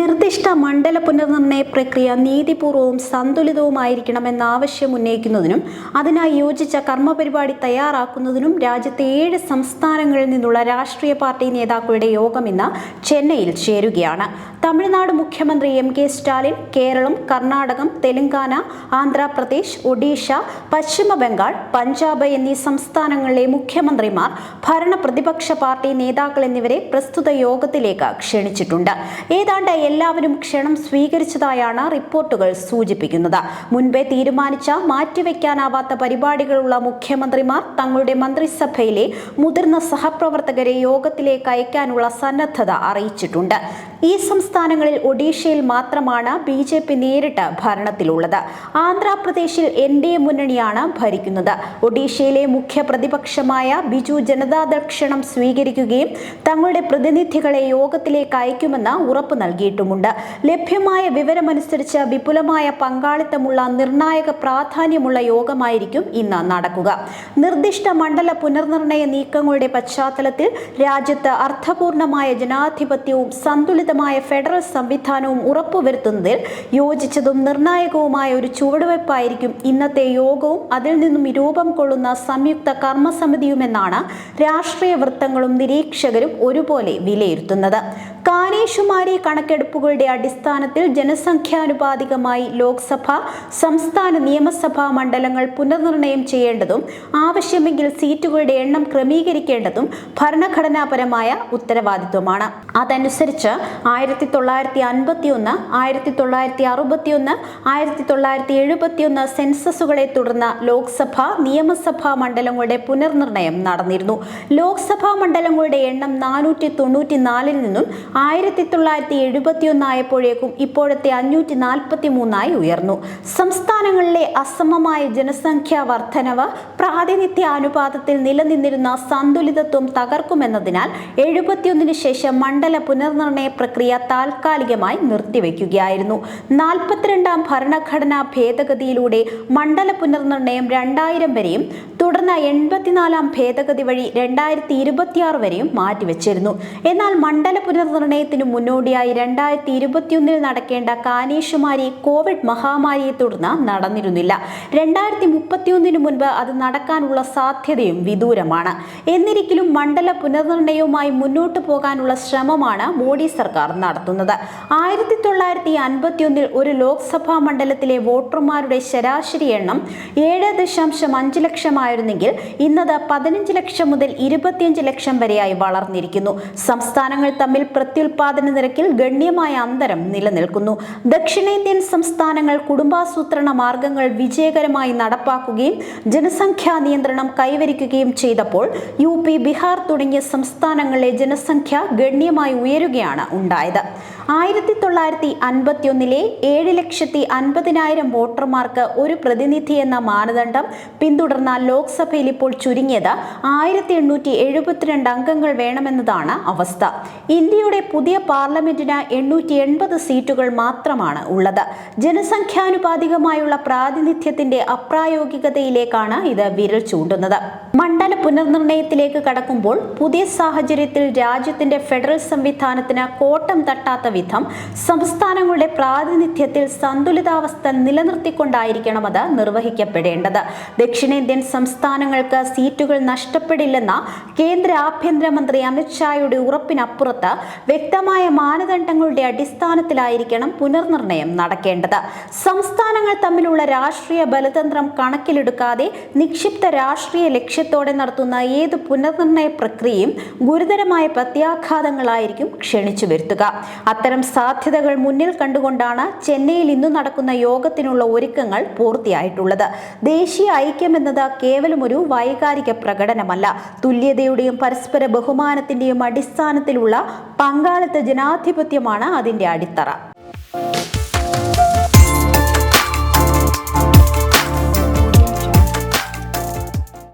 നിർദ്ദിഷ്ട മണ്ഡല പുനർനിർണയ പ്രക്രിയ നീതിപൂർവവും സന്തുലിതവുമായിരിക്കണമെന്ന ആവശ്യം ഉന്നയിക്കുന്നതിനും അതിനായി യോജിച്ച കർമ്മപരിപാടി തയ്യാറാക്കുന്നതിനും രാജ്യത്തെ ഏഴ് സംസ്ഥാനങ്ങളിൽ നിന്നുള്ള രാഷ്ട്രീയ പാർട്ടി നേതാക്കളുടെ യോഗം ഇന്ന് ചെന്നൈയിൽ ചേരുകയാണ്. തമിഴ്നാട് മുഖ്യമന്ത്രി എം കെ സ്റ്റാലിൻ കേരളം കർണാടകം തെലങ്കാന ആന്ധ്രാപ്രദേശ് ഒഡീഷ പശ്ചിമ ബംഗാൾ പഞ്ചാബ് എന്നീ സംസ്ഥാനങ്ങളിലെ മുഖ്യമന്ത്രിമാർ ഭരണ പ്രതിപക്ഷ പാർട്ടി നേതാക്കൾ എന്നിവരെ പ്രസ്തുത യോഗത്തിലേക്ക് ക്ഷണിച്ചിട്ടുണ്ട്. ഏതാണ്ട് എല്ലാവരും ക്ഷണം സ്വീകരിച്ചതായാണ് റിപ്പോർട്ടുകൾ സൂചിപ്പിക്കുന്നത്. മുൻപേ തീരുമാനിച്ച മാറ്റിവെക്കാനാവാത്ത പരിപാടികളുള്ള മുഖ്യമന്ത്രിമാർ തങ്ങളുടെ മന്ത്രിസഭയിലെ മുതിർന്ന സഹപ്രവർത്തകരെ യോഗത്തിലേക്ക് അയക്കാനുള്ള സന്നദ്ധത അറിയിച്ചിട്ടുണ്ട്. ഈ സംസ്ഥാനങ്ങളിൽ ഒഡീഷയിൽ മാത്രമാണ് ബി ജെ പി നേരിട്ട് ഭരണത്തിലുള്ളത്. ആന്ധ്രാപ്രദേശിൽ എൻ ഡി എ മുന്നണിയാണ് ഭരിക്കുന്നത്. ഒഡീഷയിലെ മുഖ്യ പ്രതിപക്ഷമായ ബിജു ജനതാദൾ ക്ഷണം സ്വീകരിക്കുകയും തങ്ങളുടെ പ്രതിനിധികളെ യോഗത്തിലേക്ക് അയക്കുമെന്ന് ഉറപ്പ് നൽകിയിട്ടുമുണ്ട്. ലഭ്യമായ വിവരമനുസരിച്ച് വിപുലമായ പങ്കാളിത്തമുള്ള നിർണായക പ്രാധാന്യമുള്ള യോഗമായിരിക്കും ഇന്ന് നടക്കുക. നിർദ്ദിഷ്ട മണ്ഡല പുനർനിർണയ നീക്കങ്ങളുടെ പശ്ചാത്തലത്തിൽ രാജ്യത്ത് അർത്ഥപൂർണമായ ജനാധിപത്യവും സന്തുലിതമായ ഫെഡറൽ സംവിധാനവും ഉറപ്പുവരുത്തുന്നതിൽ യോജിച്ചതും നിർണായകവുമായ ഒരു ചുവടുവയ്പ്പായിരിക്കും ഇന്നത്തെ യോഗവും അതിൽ നിന്നും രൂപം കൊള്ളുന്ന സംയുക്ത കർമ്മസമിതിയുമെന്നാണ് രാഷ്ട്രീയ വൃത്തങ്ങളും നിരീക്ഷകരും ഒരുപോലെ വിലയിരുത്തുന്നത്. കാനേഷുമാരി കണക്കെടുപ്പുകളുടെ അടിസ്ഥാനത്തിൽ ജനസംഖ്യാനുപാതികമായി ലോക്സഭ സംസ്ഥാന നിയമസഭാ മണ്ഡലങ്ങൾ പുനർനിർണയം ചെയ്യേണ്ടതും ആവശ്യമെങ്കിൽ സീറ്റുകളുടെ എണ്ണം ക്രമീകരിക്കേണ്ടതും ഭരണഘടനാപരമായ ഉത്തരവാദിത്വമാണ്. അതനുസരിച്ച് ആയിരത്തി തൊള്ളായിരത്തി അൻപത്തി ഒന്ന് ആയിരത്തി തൊള്ളായിരത്തി അറുപത്തിയൊന്ന് ആയിരത്തി തൊള്ളായിരത്തി എഴുപത്തിയൊന്ന് സെൻസസുകളെ തുടർന്ന് ലോക്സഭ നിയമസഭാ മണ്ഡലങ്ങളുടെ പുനർനിർണയം നടന്നിരുന്നു. ലോക്സഭാ മണ്ഡലങ്ങളുടെ എണ്ണം നാനൂറ്റി തൊണ്ണൂറ്റി നിന്നും ആയിരത്തി തൊള്ളായിരത്തി എഴുപത്തിയൊന്നായപ്പോഴേക്കും ഇപ്പോഴത്തെ അഞ്ഞൂറ്റി നാൽപ്പത്തി മൂന്നായി ഉയർന്നു. സംസ്ഥാനങ്ങളിലെ അസമമായ ജനസംഖ്യാ വർധനവ് പ്രാതിനിധ്യ അനുപാതത്തിൽ നിലനിന്നിരുന്ന സന്തുലിതത്വം തകർക്കുമെന്നതിനാൽ എഴുപത്തിയൊന്നിന് ശേഷം മണ്ഡല പുനർനിർണയ പ്രക്രിയ താൽക്കാലികമായി നിർത്തിവെക്കുകയായിരുന്നു നാൽപ്പത്തിരണ്ടാം ഭരണഘടനാ ഭേദഗതിയിലൂടെ മണ്ഡല പുനർനിർണയം രണ്ടായിരം വരെയും തുടർന്ന് എൺപത്തിനാലാം ഭേദഗതി വഴി രണ്ടായിരത്തി ഇരുപത്തിയാറ് വരെയും മാറ്റിവെച്ചിരുന്നു. എന്നാൽ മണ്ഡല പുനർനിർണയത്തിന് മുന്നോടിയായി രണ്ടായിരത്തി ഇരുപത്തിയൊന്നിൽ നടക്കേണ്ട കാനേഷുമാരി കോവിഡ് മഹാമാരിയെ തുടർന്ന് നടന്നിരുന്നില്ല. രണ്ടായിരത്തി മുപ്പത്തിയൊന്നിന് മുൻപ് അത് നടക്കാനുള്ള സാധ്യതയും വിദൂരമാണ്. എന്നിരിക്കലും മണ്ഡല പുനർനിർണയവുമായി മുന്നോട്ടു പോകാനുള്ള ശ്രമമാണ് മോഡി സർക്കാർ നടത്തുന്നത്. ആയിരത്തി തൊള്ളായിരത്തി അൻപത്തിയൊന്നിൽ ഒരു ലോക്സഭാ മണ്ഡലത്തിലെ വോട്ടർമാരുടെ ശരാശരി എണ്ണം ഏഴ് ദശാംശം അഞ്ച് ലക്ഷമായിരുന്നെങ്കിൽ ഇന്നത് പതിനഞ്ച് ലക്ഷം മുതൽ ഇരുപത്തിയഞ്ച് ലക്ഷം വരെയായി വളർന്നിരിക്കുന്നു. സംസ്ഥാനങ്ങൾ തമ്മിൽ പ്രത്യുൽപാദന നിരക്കിൽ ഗണ്യമായ അന്തരം നിലനിൽക്കുന്നു. ദക്ഷിണേന്ത്യൻ സംസ്ഥാനങ്ങൾ കുടുംബാസൂത്രണ മാർഗങ്ങൾ വിജയകരമായി നടപ്പാക്കുകയും ജനസംഖ്യാ നിയന്ത്രണം കൈവരിക്കുകയും ചെയ്തപ്പോൾ യു പി ബീഹാർ തുടങ്ങിയ സംസ്ഥാനങ്ങളിലെ ജനസംഖ്യ ഗണ്യമായി ഉയരുകയാണ് ഉണ്ടായത്. ആയിരത്തി തൊള്ളായിരത്തി അൻപത്തിയൊന്നിലെ ഏഴ് ലക്ഷത്തി അൻപതിനായിരം വോട്ടർമാർക്ക് ഒരു പ്രതിനിധി എന്ന മാനദണ്ഡം പിന്തുടർന്ന ലോക്സഭയിൽ ഇപ്പോൾ ചുരുങ്ങിയത് ആയിരത്തി എണ്ണൂറ്റി എഴുപത്തിരണ്ട് അംഗങ്ങൾ വേണമെന്നതാണ് അവസ്ഥ. ഇന്ത്യയുടെ പുതിയ പാർലമെന്റിന് എണ്ണൂറ്റി എൺപത് സീറ്റുകൾ മാത്രമാണ് ഉള്ളത്. ജനസംഖ്യാനുപാതികമായുള്ള പ്രാതിനിധ്യത്തിന്റെ അപ്രായോഗികതയിലേക്കാണ് ഇത് വിരൽ ചൂണ്ടുന്നത്. മണ്ഡല പുനർനിർണയത്തിലേക്ക് കടക്കുമ്പോൾ പുതിയ സാഹചര്യത്തിൽ രാജ്യത്തിന്റെ ഫെഡറൽ സംവിധാനത്തിന് കോട്ടം തട്ടാത്ത വിധം സംസ്ഥാനങ്ങളുടെ പ്രാതിനിധ്യത്തിൽ സന്തുലിതാവസ്ഥ നിലനിർത്തിക്കൊണ്ടായിരിക്കണം അത് നിർവഹിക്കപ്പെടേണ്ടത്. ദക്ഷിണേന്ത്യൻ സംസ്ഥാനങ്ങൾക്ക് സീറ്റുകൾ നഷ്ടപ്പെടില്ലെന്ന കേന്ദ്ര ആഭ്യന്തരമന്ത്രി അമിത്ഷായുടെ ഉറപ്പിനപ്പുറത്ത് വ്യക്തമായ മാനദണ്ഡങ്ങളുടെ അടിസ്ഥാനത്തിലായിരിക്കണം പുനർനിർണയം നടക്കേണ്ടത്. സംസ്ഥാനങ്ങൾ തമ്മിലുള്ള രാഷ്ട്രീയ ബലതന്ത്രം കണക്കിലെടുക്കാതെ നിക്ഷിപ്ത രാഷ്ട്രീയ ലക്ഷ്യത്തോടെ നടത്തുന്ന ഏത് പുനർനിർണയ പ്രക്രിയയും ഗുരുതരമായ പ്രത്യാഘാതങ്ങളായിരിക്കും ക്ഷണിച്ചു വരുത്തുക. അത്തരം സാധ്യതകൾ മുന്നിൽ കണ്ടുകൊണ്ടാണ് ചെന്നൈയിൽ ഇന്നു നടക്കുന്ന യോഗത്തിനുള്ള ഒരുക്കങ്ങൾ പൂർത്തിയായിട്ടുള്ളത്. ദേശീയ ഐക്യം എന്നത് കേവലം ഒരു വൈകാരിക പ്രകടനമല്ല. തുല്യതയുടെയും പരസ്പര ബഹുമാനത്തിന്റെയും അടിസ്ഥാനത്തിലുള്ള പങ്കാളിത്ത ജനാധിപത്യമാണ് അതിന്റെ അടിത്തറ.